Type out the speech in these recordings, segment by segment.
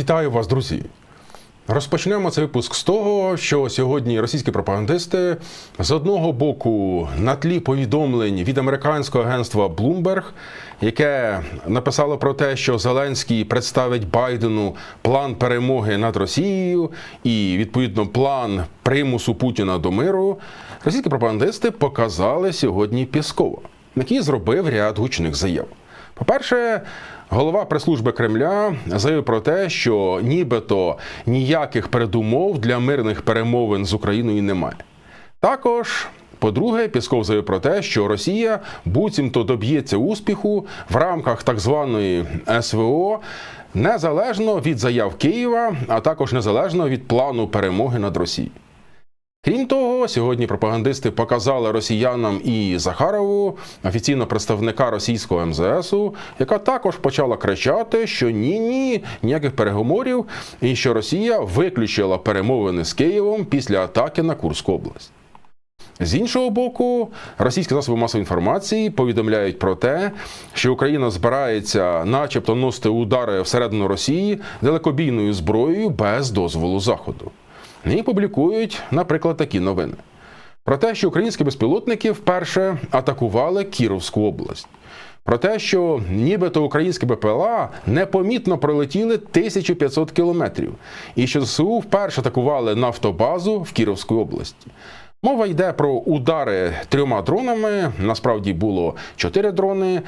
Вітаю вас, друзі! Розпочнемо цей випуск з того, що сьогодні російські пропагандисти з одного боку на тлі повідомлень від американського агентства Bloomberg, яке написало про те, що Зеленський представить Байдену план перемоги над Росією і відповідно план примусу Путіна до миру. Російські пропагандисти показали сьогодні Піскова, який зробив ряд гучних заяв. По-перше, голова прес-служби Кремля заявив про те, що нібито ніяких передумов для мирних перемовин з Україною немає. Також. По-друге, Пісков заявив про те, що Росія буцімто доб'ється успіху в рамках так званої СВО незалежно від заяв Києва, а також незалежно від плану перемоги над Росією. Крім того, сьогодні пропагандисти показали росіянам і Захарову, офіційно представника російського МЗСу, яка також почала кричати, що ні, ні, ніяких переговорів, і що Росія виключила перемовини з Києвом після атаки на Курську область. З іншого боку, російські засоби масової інформації повідомляють про те, що Україна збирається, начебто, носити удари всередину Росії далекобійною зброєю без дозволу Заходу. І публікують, наприклад, такі новини про те, що українські безпілотники вперше атакували Кіровську область. Про те, що нібито українські БПЛА непомітно пролетіли 1500 кілометрів, і що ЗСУ вперше атакували нафтобазу в Кіровській області. Мова йде про удари трьома дронами. Насправді було чотири дрони.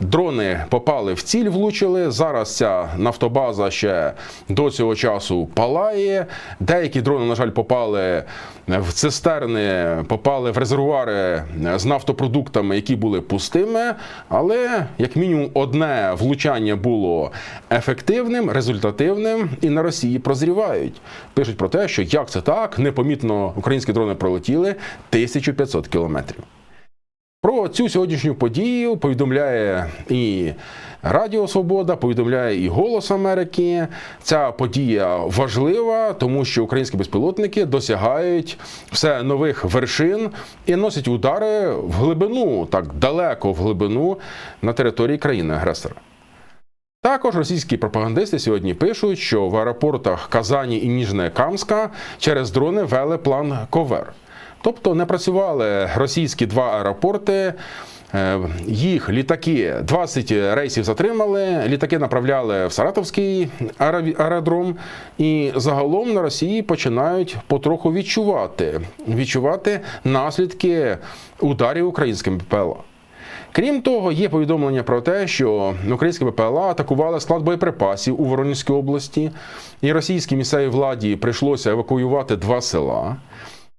Дрони попали в ціль, влучили. Зараз ця нафтобаза ще до цього часу палає. Деякі дрони, на жаль, попали в цистерни, попали в резервуари з нафтопродуктами, які були пустими. Але як мінімум одне влучання було ефективним, результативним, і на Росії прозрівають. Пишуть про те, що як це так, непомітно українські дрони пролетіли 1500 кілометрів. Про цю сьогоднішню подію повідомляє і Радіо Свобода, повідомляє і Голос Америки. Ця подія важлива, тому що українські безпілотники досягають все нових вершин і носять удари в глибину, так далеко в глибину на території країни-агресора. Також російські пропагандисти сьогодні пишуть, що в аеропортах Казані і Ніжне Камська через дрони вели план Ковер. Тобто не працювали російські два аеропорти. е, Їх літаки 20 рейсів затримали. Літаки направляли в Саратовський аеро- аеродром, і загалом на Росії починають потроху відчувати, відчувати наслідки ударів українським БПЛА. Крім того, є повідомлення про те, що українські БПЛА атакували склад боєприпасів у Воронезькій області, і російській місцевій владі прийшлося евакуювати два села.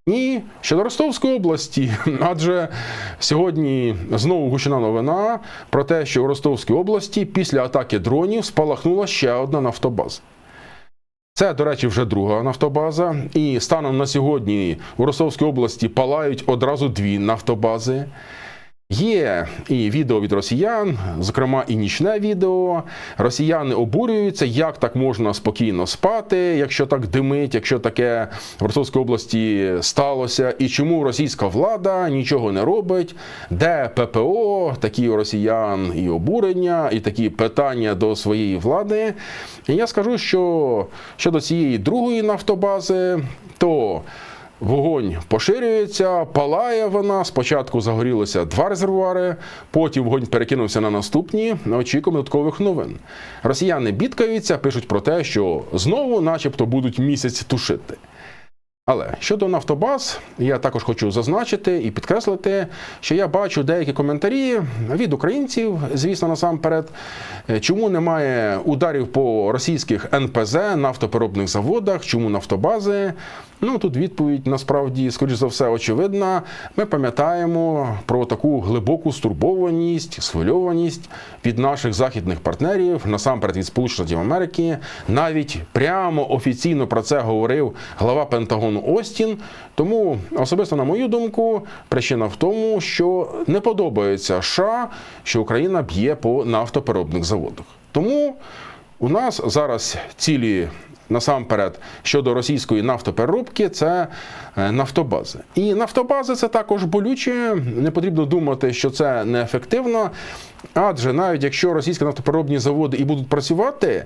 І щодо Ростовської області, адже сьогодні знову гучна новина про те, що у Ростовській області після атаки дронів спалахнула ще одна нафтобаза. Це, до речі, вже друга нафтобаза. І станом на сьогодні у Ростовській області палають одразу дві нафтобази. Є і відео від росіян, зокрема і нічне відео. Росіяни обурюються, як так можна спокійно спати, якщо так димить, якщо таке в Ростовській області сталося, і чому російська влада нічого не робить, де ППО, такі у росіян і обурення, і такі питання до своєї влади. І я скажу, що щодо цієї другої нафтобази, то Вогонь поширюється, палає вона. Спочатку загорілося два резервуари, потім вогонь перекинувся на наступні. Очікуємо додаткових новин. Росіяни бідкаються, пишуть про те, що знову, начебто, будуть місяць тушити. Але щодо нафтобаз, я також хочу зазначити і підкреслити, що я бачу деякі коментарі від українців, звісно, насамперед, чому немає ударів по російських НПЗ, нафтопереробних заводах, чому нафтобази. Ну тут відповідь насправді, скоріш за все, очевидна. Ми пам'ятаємо про таку глибоку стурбованість, схвильованість від наших західних партнерів, насамперед від Сполучених Штатів Америки. Навіть прямо офіційно про це говорив глава Пентагону Остін. Тому особисто, на мою думку, причина в тому, що не подобається США, що Україна б'є по нафтопереробних заводах. Тому у нас зараз цілі насамперед щодо російської нафтопереробки, це е, нафтобази. І нафтобази це також болюче. Не потрібно думати, що це неефективно. Адже навіть якщо російські нафтопереробні заводи і будуть працювати.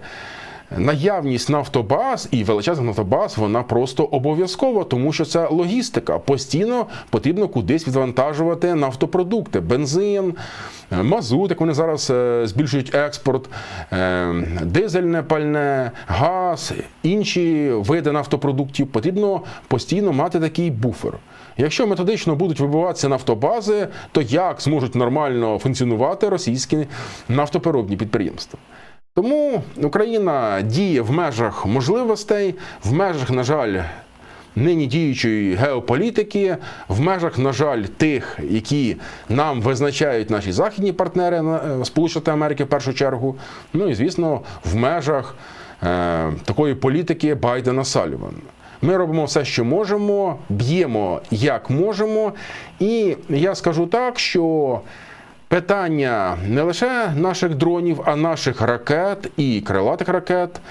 Наявність нафтобаз і величезних нафтобаз вона просто обов'язкова, тому що це логістика. Постійно потрібно кудись відвантажувати нафтопродукти, бензин, е, мазут, як вони зараз е, збільшують експорт, е, дизельне пальне, газ, інші види нафтопродуктів. Потрібно постійно мати такий буфер. Якщо методично будуть вибиватися нафтобази, то як зможуть нормально функціонувати російські нафтопереробні підприємства? Тому Україна діє в межах можливостей, в межах, на жаль, нині діючої геополітики, в межах, на жаль, тих, які нам визначають наші західні партнери е, Сполучені Америки в першу чергу. Ну і звісно, в межах е, такої політики Байдена Салівана. Ми робимо все, що можемо, б'ємо як можемо. І я скажу так, що питання не лише наших дронів, а наших ракет і крилатих ракет,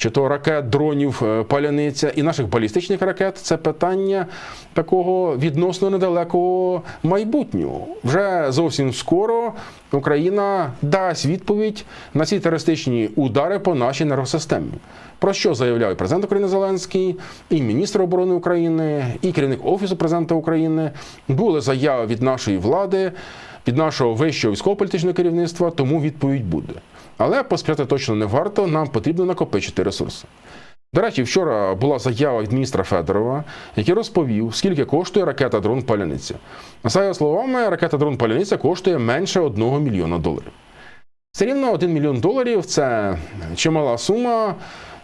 чи то ракет, дронів, е, паляниця і наших балістичних ракет це питання такого відносно недалекого майбутнього. Вже зовсім скоро Україна дасть відповідь на ці терористичні удари по нашій енергосистемі. Про що заявляє президент України Зеленський, і міністр оборони України, і керівник офісу президента України. Були заяви від нашої влади, від нашого вищого військово-політичного керівництва, тому відповідь буде. Але поспішати точно не варто, нам потрібно накопичити ресурси. До речі, вчора була заява від міністра Федорова, який розповів, скільки коштує ракета дрон Паляниця. За його словами, ракета дрон Паляниця коштує менше 1 мільйона доларів. Все рівно 1 мільйон доларів це чимала сума.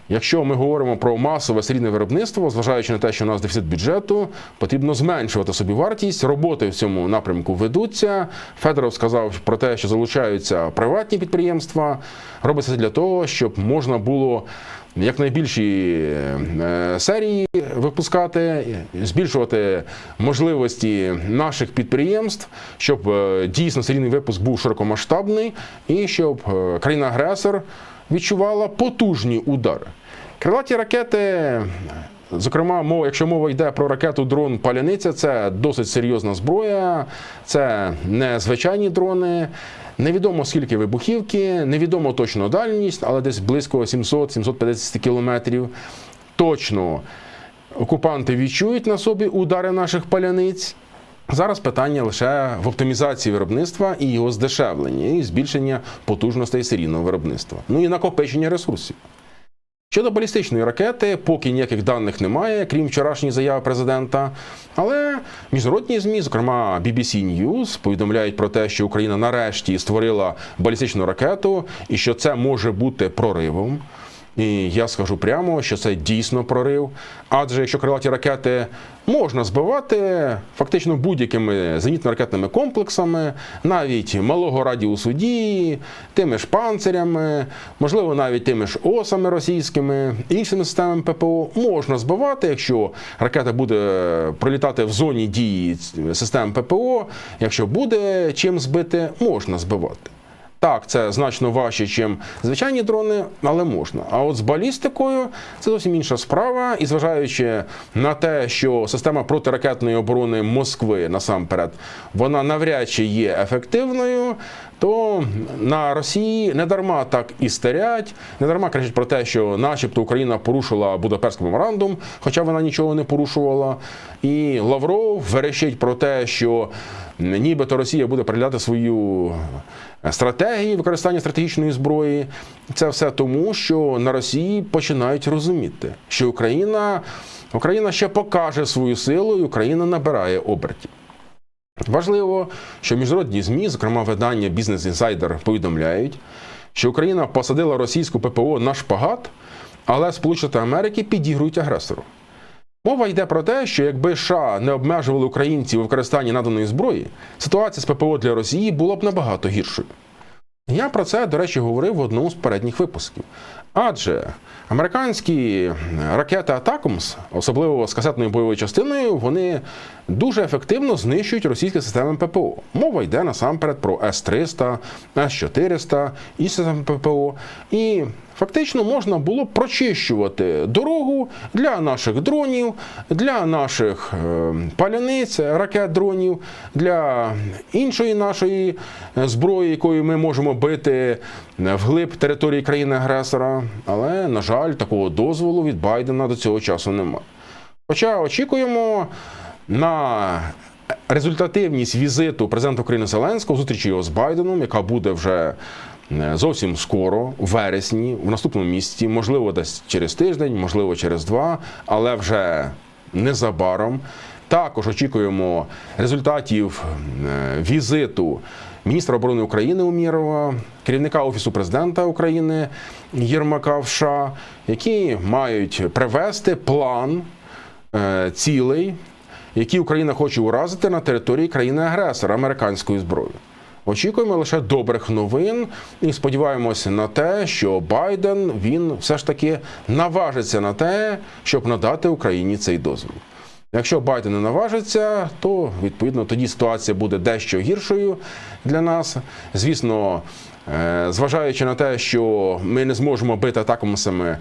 Якщо ми говоримо про масове серійне виробництво, зважаючи на те, що у нас дефіцит бюджету, потрібно зменшувати собі вартість. Роботи в цьому напрямку ведуться. Федоров сказав про те, що залучаються приватні підприємства. Робиться це для того, щоб можна було якнайбільші е, серії випускати, збільшувати можливості наших підприємств, щоб е, дійсно серійний випуск був широкомасштабний і щоб е, країна-агресор відчувала потужні удари. Крилаті ракети, зокрема, мова, якщо мова йде про ракету дрон Паляниця, це досить серйозна зброя, це не звичайні дрони. Невідомо скільки вибухівки, невідомо точно дальність, але десь близько 700-750 кілометрів. Точно окупанти відчують на собі удари наших паляниць. Зараз питання лише в оптимізації виробництва і його здешевленні, і збільшення потужностей серійного виробництва. Ну і накопичення ресурсів. Щодо балістичної ракети, поки ніяких даних немає, крім вчорашньої заяви президента. Але міжнародні ЗМІ, зокрема BBC News, повідомляють про те, що Україна нарешті створила балістичну ракету і що це може бути проривом. І я скажу прямо, що це дійсно прорив. Адже якщо крилаті ракети можна збивати фактично будь-якими зенітно-ракетними комплексами, навіть малого радіусу дії, тими ж панцирями, можливо, навіть тими ж осами російськими, іншими системами ППО, можна збивати, якщо ракета буде пролітати в зоні дії систем ППО, якщо буде чим збити, можна збивати. Так, це значно важче, ніж звичайні дрони, але можна. А от з балістикою це зовсім інша справа. І зважаючи на те, що система протиракетної оборони Москви насамперед вона навряд чи є ефективною, то на Росії не дарма так і стерять, не дарма кажуть про те, що, начебто, Україна порушила Будапештський меморандум, хоча вона нічого не порушувала. І Лавров верещить про те, що нібито Росія буде переглядати свою стратегію використання стратегічної зброї. Це все тому, що на Росії починають розуміти, що Україна, Україна ще покаже свою силу, і Україна набирає обертів. Важливо, що міжнародні ЗМІ, зокрема видання Business Insider, повідомляють, що Україна посадила російську ППО на шпагат, але Сполучені Америки підігрують агресору. Мова йде про те, що якби США не обмежували українців у використанні наданої зброї, ситуація з ППО для Росії була б набагато гіршою. Я про це, до речі, говорив в одному з передніх випусків. Адже американські ракети Атакумс, особливо з касетною бойовою частиною, вони дуже ефективно знищують російські системи ППО. Мова йде насамперед про С-300, С-400 і системи ППО. І Фактично можна було прочищувати дорогу для наших дронів, для наших е, паляниць, ракет дронів, для іншої нашої е, зброї, якою ми можемо бити вглиб території країни-агресора. Але, на жаль, такого дозволу від Байдена до цього часу немає. Хоча очікуємо на результативність візиту президента України Зеленського, зустрічі його з Байденом, яка буде вже е, зовсім скоро, в вересні, в наступному місяці, можливо, десь через тиждень, можливо, через два, але вже незабаром. Також очікуємо результатів е, візиту міністра оборони України Умірова, керівника Офісу президента України Єрмака в які мають привести план е, цілей, які Україна хоче уразити на території країни-агресора американською зброєю. Очікуємо лише добрих новин і сподіваємося на те, що Байден він все ж таки наважиться на те, щоб надати Україні цей дозвіл. Якщо Байден не наважиться, то відповідно тоді ситуація буде дещо гіршою для нас. Звісно, е, зважаючи на те, що ми не зможемо бити атакамсами,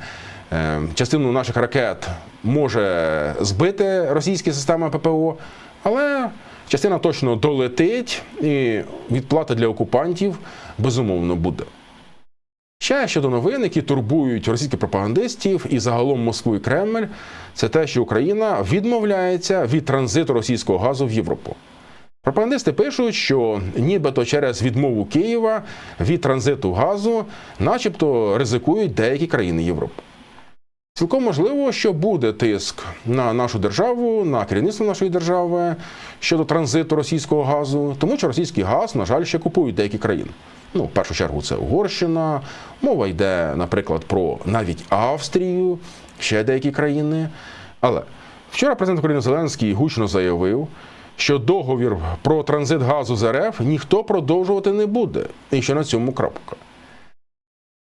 е, частину наших ракет може збити російські системи ППО, але частина точно долетить, і відплата для окупантів безумовно буде. Ще щодо новин, які турбують російських пропагандистів і загалом Москву і Кремль, це те, що Україна відмовляється від транзиту російського газу в Європу. Пропагандисти пишуть, що нібито через відмову Києва від транзиту газу, начебто, ризикують деякі країни Європи. Цілком можливо, що буде тиск на нашу державу, на керівництво нашої держави щодо транзиту російського газу, тому що російський газ, на жаль, ще купують деякі країни. Ну, в першу чергу, це Угорщина. Мова йде, наприклад, про навіть Австрію, ще деякі країни. Але вчора президент України Зеленський гучно заявив, що договір про транзит газу з РФ ніхто продовжувати не буде. І що на цьому крапка.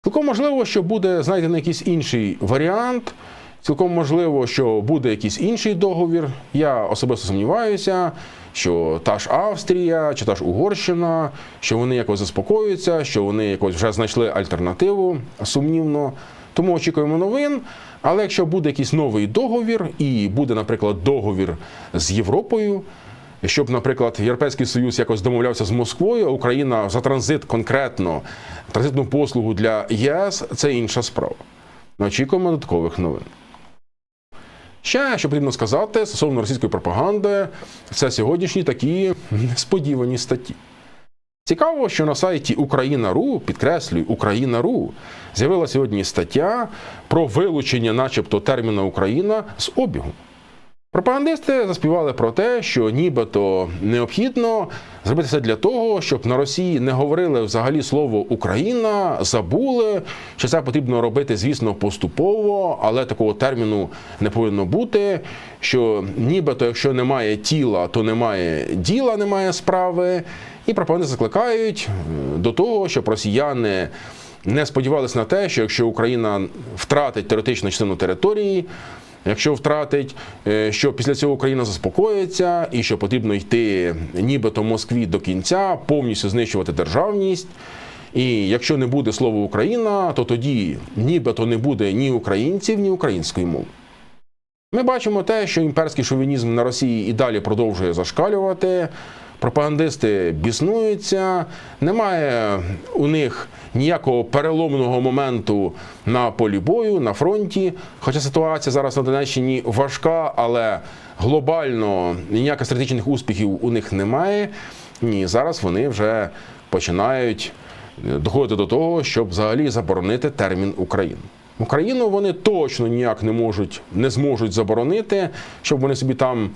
Цілком можливо, що буде знайдений якийсь інший варіант. Цілком можливо, що буде якийсь інший договір. Я особисто сумніваюся, що та ж Австрія чи та ж Угорщина, що вони якось заспокоюються, що вони якось вже знайшли альтернативу сумнівно. Тому очікуємо новин. Але якщо буде якийсь новий договір, і буде, наприклад, договір з Європою, щоб, наприклад, Європейський Союз якось домовлявся з Москвою, а Україна за транзит конкретно транзитну послугу для ЄС це інша справа. Ми Очікуємо додаткових новин. Ще що потрібно сказати стосовно російської пропаганди, це сьогоднішні такі несподівані статті. Цікаво, що на сайті Україна.ру, підкреслюю, Україна.ру, з'явилася сьогодні стаття про вилучення, начебто, терміна Україна з обігу. Пропагандисти заспівали про те, що нібито необхідно зробити все для того, щоб на Росії не говорили взагалі слово Україна, забули, що це потрібно робити, звісно, поступово, але такого терміну не повинно бути. Що нібито, якщо немає тіла, то немає діла, немає справи. І пропагандисти закликають до того, щоб росіяни не сподівалися на те, що якщо Україна втратить теоретичну частину території. Якщо втратить, е, що після цього Україна заспокоїться, і що потрібно йти нібито Москві до кінця, повністю знищувати державність. І якщо не буде слова Україна, то тоді нібито не буде ні українців, ні української мови. Ми бачимо те, що імперський шовінізм на Росії і далі продовжує зашкалювати. Пропагандисти біснуються, немає у них ніякого переломного моменту на полі бою, на фронті. Хоча ситуація зараз на Донеччині важка, але глобально ніяких стратегічних успіхів у них немає. Ні, зараз вони вже починають доходити до того, щоб взагалі заборонити термін Україна. Україну вони точно ніяк не можуть, не зможуть заборонити, щоб вони собі там,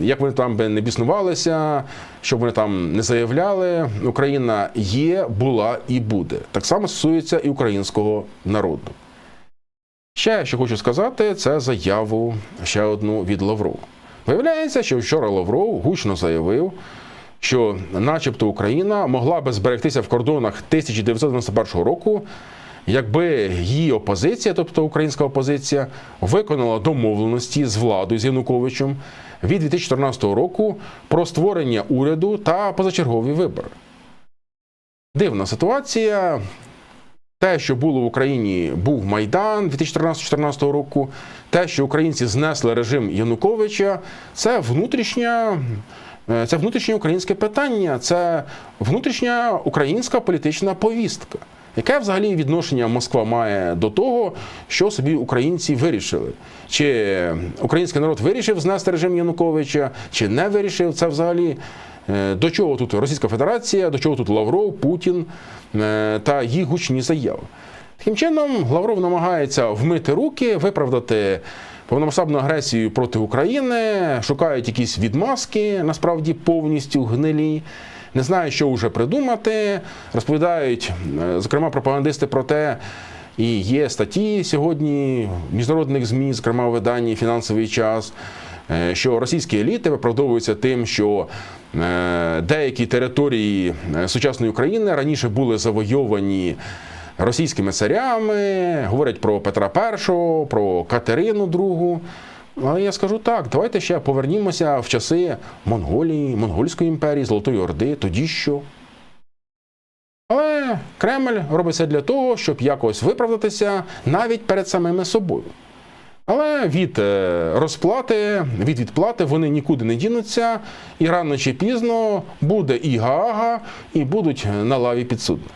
як вони там би не біснувалися, щоб вони там не заявляли. Україна є, була і буде. Так само стосується і українського народу. Ще що хочу сказати, це заяву ще одну від Лаврова. Виявляється, що вчора Лавров гучно заявив, що, начебто, Україна могла би зберегтися в кордонах 1991 року, якби її опозиція, тобто українська опозиція, виконала домовленості з владою з Януковичем від 2014 року про створення уряду та позачергові вибори. Дивна ситуація. те, що було в Україні, був Майдан 2014-2014 року, те, що українці знесли режим Януковича, це внутрішня. е, Це внутрішнє українське питання, це внутрішня українська політична повістка. Яке взагалі відношення Москва має до того, що собі українці вирішили? Чи український народ вирішив знести режим Януковича, чи не вирішив це взагалі? Е, До чого тут Російська Федерація, до чого тут Лавров, Путін е, та їх гучні заяви? Таким чином, Лавров намагається вмити руки, виправдати повномасштабну агресію проти України, шукають якісь відмазки, насправді повністю гнилі. Не знають, що вже придумати. Розповідають, е, зокрема, пропагандисти про те, і є статті сьогодні міжнародних ЗМІ, зокрема в виданні фінансовий час. е, Що російські еліти виправдовуються тим, що е, деякі території сучасної України раніше були завойовані російськими царями, говорять про Петра І, про Катерину II. Але я скажу так, давайте ще повернімося в часи Монголії, Монгольської імперії, Золотої Орди, тоді що. Але Кремль робить це для того, щоб якось виправдатися навіть перед самими собою. Але від е, розплати, від відплати вони нікуди не дінуться, і рано чи пізно буде і Гаага, і будуть на лаві підсудних.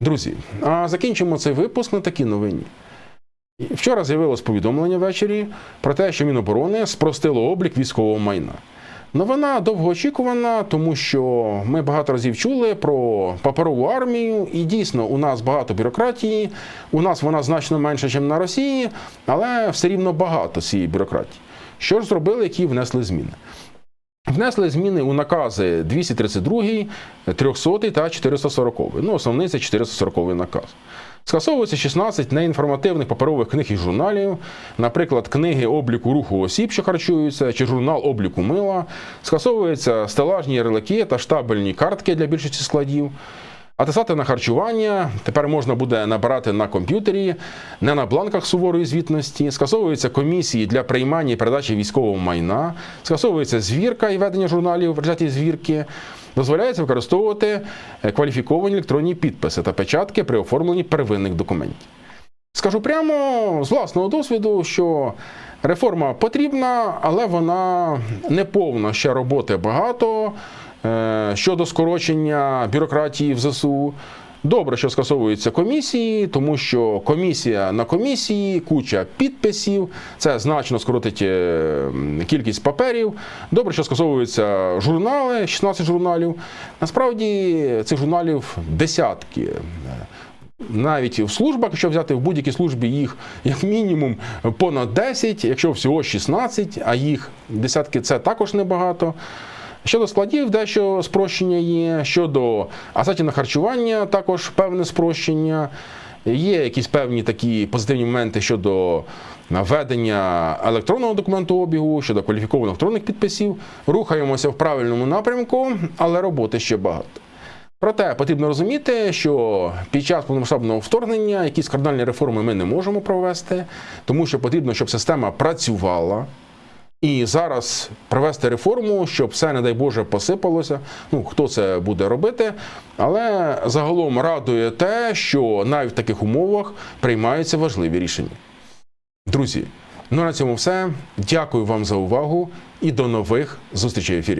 Друзі, а закінчимо цей випуск на такій новині. Вчора з'явилось повідомлення ввечері про те, що Міноборони спростило облік військового майна. Новина довгоочікувана, тому що ми багато разів чули про паперову армію, і дійсно у нас багато бюрократії. У нас вона значно менша, ніж на Росії, але все рівно багато цієї бюрократії. Що ж зробили, які внесли зміни? Внесли зміни у накази 232, 300 та 440. Ну, основний це 440 наказ. Скасовується 16 неінформативних паперових книг і журналів, наприклад, книги обліку руху осіб, що харчуються, чи журнал обліку мила. Скасовуються стелажні ярлики та штабельні картки для більшості складів. Атестати на харчування тепер можна буде набирати на комп'ютері, не на бланках суворої звітності. Скасовуються комісії для приймання і передачі військового майна, скасовується звірка і ведення журналів в результаті звірки. Дозволяється використовувати е, кваліфіковані електронні підписи та печатки при оформленні первинних документів. Скажу прямо з власного досвіду, що реформа потрібна, але вона не повна ще роботи багато щодо скорочення бюрократії в ЗСУ. Добре, що скасовуються комісії, тому що комісія на комісії, куча підписів, це значно скоротить е, кількість паперів. Добре, що скасовуються журнали, 16 журналів. Насправді цих журналів десятки. Навіть в службах, якщо взяти в будь-якій службі їх як мінімум понад 10, якщо всього 16, а їх десятки це також небагато. Щодо складів, дещо спрощення є. Щодо асетів на харчування, також певне спрощення. Є якісь певні такі позитивні моменти щодо ведення електронного документообігу, щодо кваліфікованих електронних підписів. Рухаємося в правильному напрямку, але роботи ще багато. Проте потрібно розуміти, що під час повномасштабного вторгнення якісь кардинальні реформи ми не можемо провести, тому що потрібно, щоб система працювала. І зараз провести реформу, щоб все, не дай Боже, посипалося. Ну хто це буде робити, але загалом радує те, що навіть в таких умовах приймаються важливі рішення. Друзі, ну на цьому все. Дякую вам за увагу і до нових зустрічей в ефірі.